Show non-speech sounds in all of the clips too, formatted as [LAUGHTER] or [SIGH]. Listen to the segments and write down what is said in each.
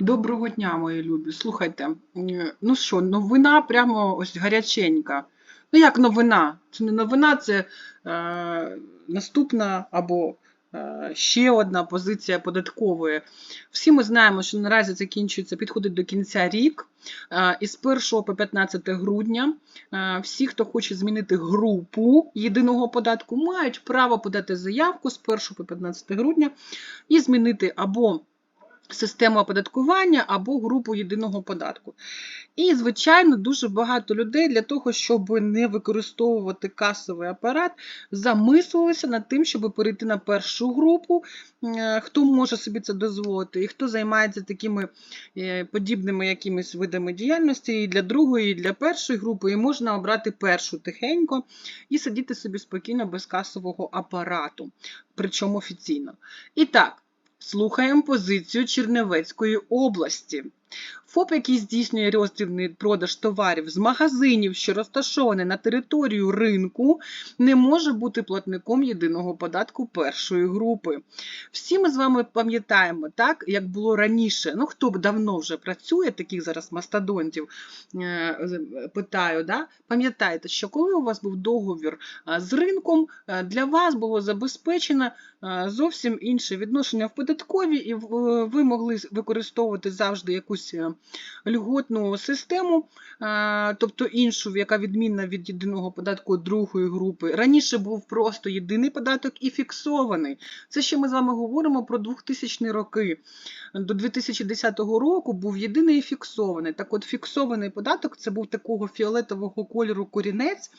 Доброго дня, мої любі. Слухайте, ну що, новина прямо ось гаряченька. Ну як новина? Це не новина, це е, наступна або е, ще одна позиція податкової. Всі ми знаємо, що наразі закінчується, підходить до кінця рік. Е, і з 1 по 15 грудня е, всі, хто хоче змінити групу єдиного податку, мають право подати заявку з 1 по 15 грудня і змінити або систему оподаткування або групу єдиного податку. І, звичайно, дуже багато людей для того, щоб не використовувати касовий апарат, замислилися над тим, щоб перейти на першу групу, Е, хто може собі це дозволити, і хто займається такими е, подібними якимись видами діяльності і для другої, і для першої групи, і можна обрати першу тихенько і сидіти собі спокійно без касового апарату, причому офіційно. І так. Слухаємо позицію Чернівецької області. ФОП, який здійснює роздрібний продаж товарів з магазинів, що розташовані на територію ринку, не може бути платником єдиного податку першої групи. Всі ми з вами пам'ятаємо, так, як було раніше. Ну, хто б давно вже працює, таких зараз мастодонтів е, питаю, да? пам'ятаєте, що коли у вас був договір е, з ринком, е, для вас було забезпечено зовсім інше відношення в податкові, і ви могли використовувати завжди якусь льготну систему, тобто іншу, яка відмінна від єдиного податку другої групи. Раніше був просто єдиний податок і фіксований. Це ще ми з вами говоримо про 2000 роки. До 2010 року був єдиний і фіксований. Так от фіксований податок це був такого фіолетового кольору корінець.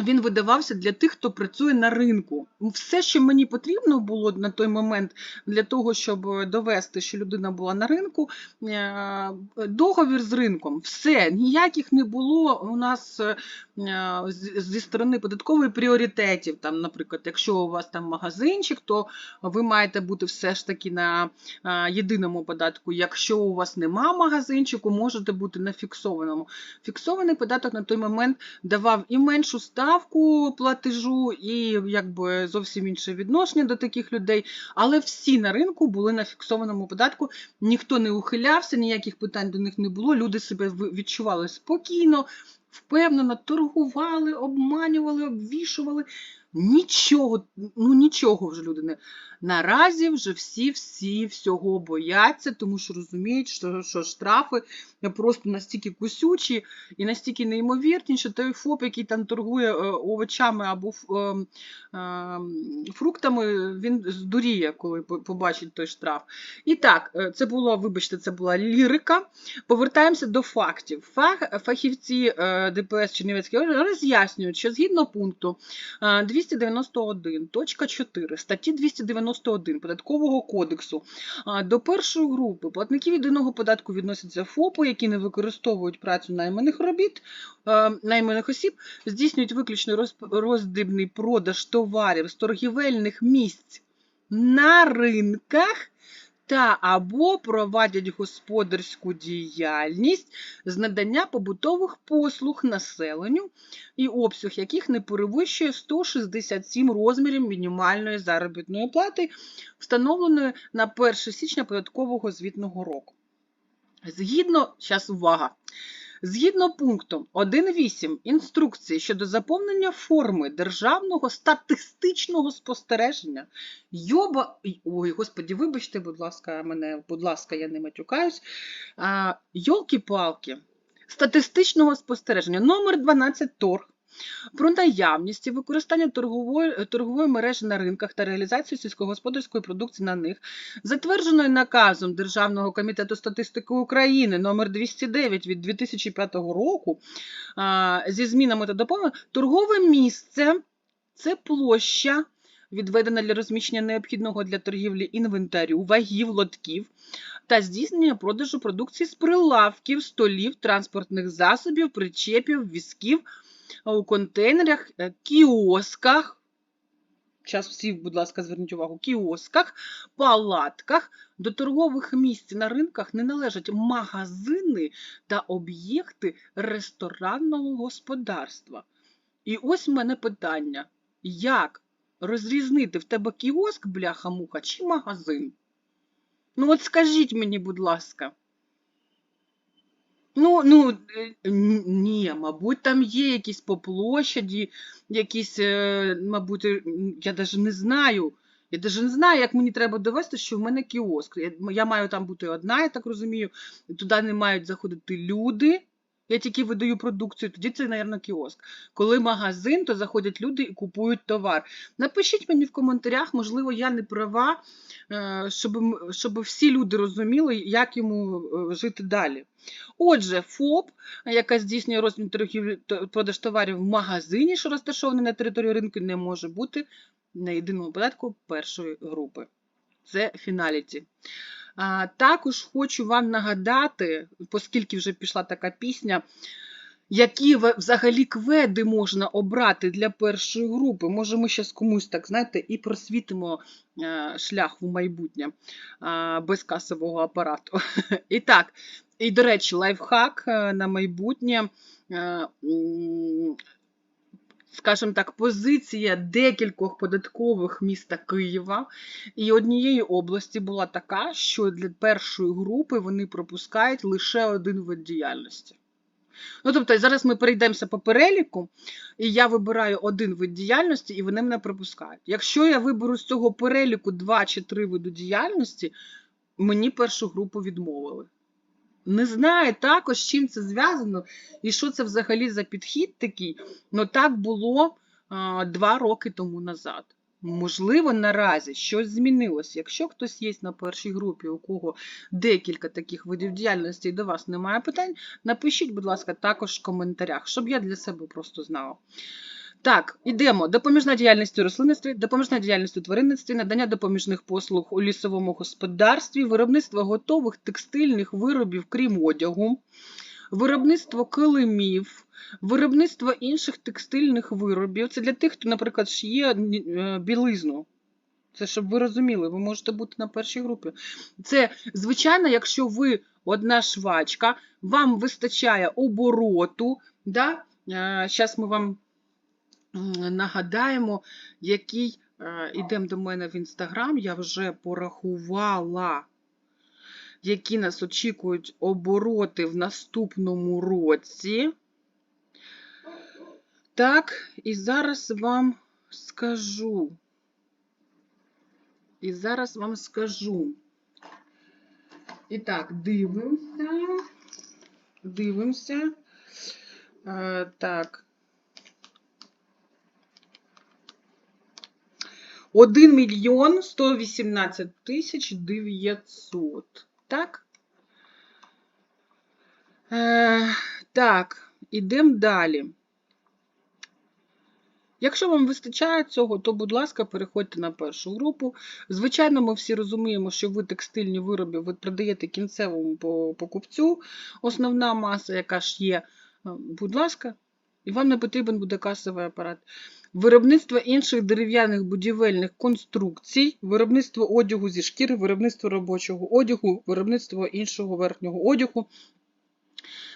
Він видавався для тих, хто працює на ринку. Все, що мені потрібно було на той момент для того, щоб довести, що людина була на ринку, е, договір з ринком. Все, ніяких не було у нас е, зі сторони податкової пріоритетів. Там, Наприклад, якщо у вас там магазинчик, то ви маєте бути все ж таки на е, єдиному податку. Якщо у вас нема магазинчику, можете бути на фіксованому. Фіксований податок на той момент давав і меншу ставку, ставку платежу і якби зовсім інше відношення до таких людей. Але всі на ринку були на фіксованому податку, ніхто не ухилявся, ніяких питань до них не було. Люди себе відчували спокійно, впевнено, торгували, обманювали, обвішували. Нічого, ну нічого вже люди не. Наразі вже всі-всі всього бояться, тому що розуміють, що що штрафи просто настільки кусючі і настільки неймовірні, що той ФОП, який там торгує е, овочами або е, е, фруктами, він здуріє, коли побачить той штраф. І так, це було, вибачте, це була лірика. Повертаємося до фактів. Фах, фахівці ДПС Чернівецької роз'яснюють, що згідно пункту 291.4 статті 291 податкового кодексу. До першої групи. Платників єдиного податку відносяться ФОПи, які не використовують працю найманих робіт, найманих осіб, здійснюють виключно роздрібний продаж товарів з торгівельних місць на ринках та або провадять господарську діяльність з надання побутових послуг населенню, і обсяг яких не перевищує 167 розмірів мінімальної заробітної плати, встановленої на 1 січня податкового звітного року. Згідно, зараз увага. Згідно пунктом 1.8 інструкції щодо заповнення форми державного статистичного спостереження, йоба, ой, господі, вибачте, будь ласка, мене, будь ласка, я не матюкаюсь. Йолки-палки, статистичного спостереження номер 12 торг про наявність і використання торгової торгової мережі на ринках та реалізацію сільськогосподарської продукції на них, затвердженої наказом Державного комітету статистики України номер 209 від 2005 року зі змінами та доповненнями, торгове місце це площа. Відведена для розміщення необхідного для торгівлі інвентарю, вагів, лотків та здійснення продажу продукції з прилавків, столів, транспортних засобів, причепів, візків, у контейнерах, е, кіосках. Зараз всі, будь ласка, зверніть увагу, кіосках, палатках, до торгових місць на ринках не належать магазини та об'єкти ресторанного господарства. І ось в мене питання: як розрізнити в тебе кіоск, бляха-муха, чи магазин? Ну от скажіть мені, будь ласка. Ну, ну, е, ні, мабуть, там є якісь по площаді, якісь, е, мабуть, е, я навіть не знаю. Я навіть не знаю, як мені треба довести, що в мене кіоск. Я, я маю там бути одна, я так розумію. Туди не мають заходити люди. Я тільки видаю продукцію, тоді це, мабуть, кіоск. Коли магазин, то заходять люди і купують товар. Напишіть мені в коментарях, можливо, я не права, е, щоб, щоб всі люди розуміли, як йому е, жити далі. Отже, ФОП, яка здійснює розмір торгівлі продаж товарів в магазині, що розташований на території ринку, не може бути на єдиному податку першої групи. Це фіналіті. Також хочу вам нагадати, оскільки вже пішла така пісня, які взагалі кведи можна обрати для першої групи. Може, ми зараз комусь так, знаєте, і просвітимо е, шлях в майбутнє а, без касового апарату. [LAUGHS] І так, і, до речі, лайфхак е, на майбутнє. Скажімо так, позиція декількох податкових міста Києва і однієї області була така, що для першої групи вони пропускають лише один вид діяльності. Ну, тобто, зараз ми перейдемося по переліку, і я вибираю один вид діяльності, і вони мене пропускають. Якщо я виберу з цього переліку два чи три види діяльності, мені першу групу відмовили. Не знаю також, з чим це зв'язано і що це взагалі за підхід такий. Ну так було а, два роки тому назад. Можливо, наразі щось змінилось. Якщо хтось є на першій групі, у кого декілька таких видів діяльності і до вас немає питань, напишіть, будь ласка, також в коментарях, щоб я для себе просто знала. Так, ідемо. Допоміжна діяльність у рослинництві, допоміжна діяльність у тваринництві, надання допоміжних послуг у лісовому господарстві, виробництво готових текстильних виробів, крім одягу, виробництво килимів, виробництво інших текстильних виробів. Це для тих, хто, наприклад, шиє е, білизну. Це щоб ви розуміли, ви можете бути на першій групі. Це, звичайно, якщо ви одна швачка, вам вистачає обороту. Да? Зараз ми вам нагадаємо, який е, ідемо до мене в інстаграм, я вже порахувала, які нас очікують обороти в наступному році. Так, і зараз вам скажу. І зараз вам скажу. І так, дивимося. Дивимося. Е, так. 1 мільйон 118 тисяч 900. Так? Е, так, ідемо далі. Якщо вам вистачає цього, то, будь ласка, переходьте на першу групу. Звичайно, ми всі розуміємо, що ви текстильні вироби ви продаєте кінцевому покупцю, основна маса, яка ж є, е, будь ласка, і вам не потрібен буде касовий апарат. Виробництво інших дерев'яних будівельних конструкцій, виробництво одягу зі шкіри, виробництво робочого одягу, виробництво іншого верхнього одягу,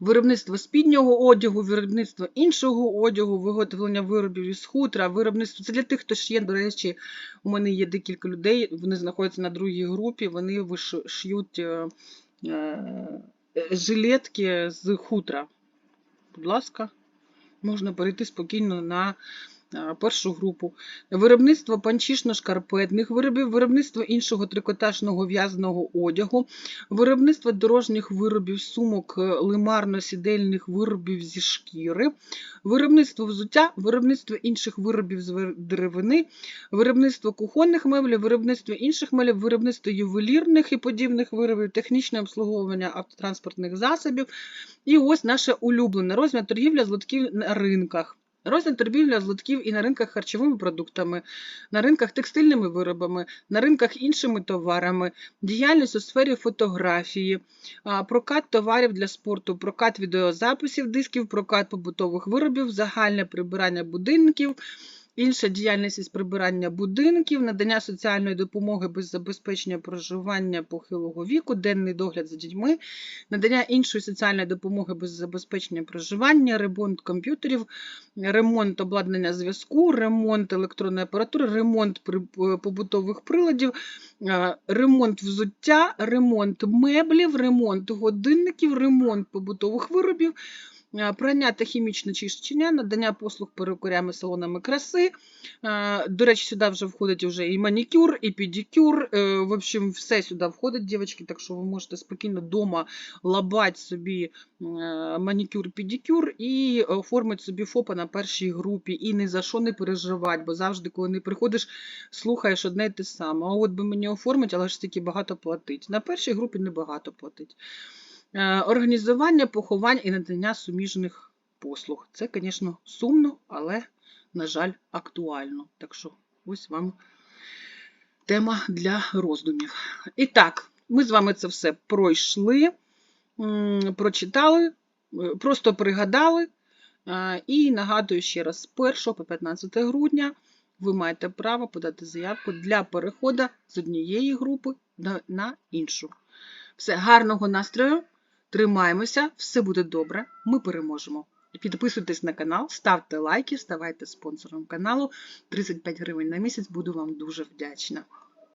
виробництво спіднього одягу, виробництво іншого одягу, виготовлення виробів із хутра, виробництво. Це для тих, хто ж є, до речі, у мене є декілька людей, вони знаходяться на другій групі, вони шиють е, е, жилетки з хутра. Будь ласка, можна перейти спокійно на першу групу. Виробництво панчішно-шкарпетних виробництво іншого трикотажного в'язаного одягу, виробництво дорожніх виробів, сумок, е, лимарно-сідельних виробів зі шкіри, виробництво взуття, виробництво інших виробів з деревини, виробництво кухонних меблів, виробництво інших меблів, виробництво ювелірних і подібних виробів, технічне обслуговування автотранспортних засобів. І ось наше улюблене розмір торгівля з лотків на ринках. Розділ торгівля з лотків і на ринках харчовими продуктами, на ринках текстильними виробами, на ринках іншими товарами, діяльність у сфері фотографії, прокат товарів для спорту, прокат відеозаписів, дисків, прокат побутових виробів, загальне прибирання будинків, Інша діяльність із прибирання будинків, надання соціальної допомоги без забезпечення проживання похилого віку, денний догляд за дітьми, надання іншої соціальної допомоги без забезпечення проживання, ремонт комп'ютерів, ремонт обладнання зв'язку, ремонт електронної апаратури, ремонт побутових приладів, е, ремонт взуття, ремонт меблів, ремонт годинників, ремонт побутових виробів, е, прання та хімічне чищення, надання послуг перукарями, салонами краси. Е, До речі, сюди вже входить вже і манікюр, і педикюр. Е, В общем, все сюди входить, дівчатки, так що ви можете спокійно вдома лабати собі е, манікюр, педикюр і оформити собі ФОПа на першій групі. І ні за що не переживати, бо завжди, коли не приходиш, слухаєш одне і те саме. А от би мені оформити, але ж тільки багато платить. На першій групі небагато платить. Е, Організування поховань і надання суміжних послуг. Це, звісно, сумно, але, на жаль, актуально. Так що ось вам тема для роздумів. І так, ми з вами це все пройшли, прочитали, е, просто пригадали. Е, І нагадую ще раз, з 1 по 15 грудня ви маєте право подати заявку для переходу з однієї групи на- на іншу. Все, гарного настрою, тримаємося, все буде добре, ми переможемо. Підписуйтесь на канал, ставте лайки, ставайте спонсором каналу. 35 гривень на місяць, буду вам дуже вдячна.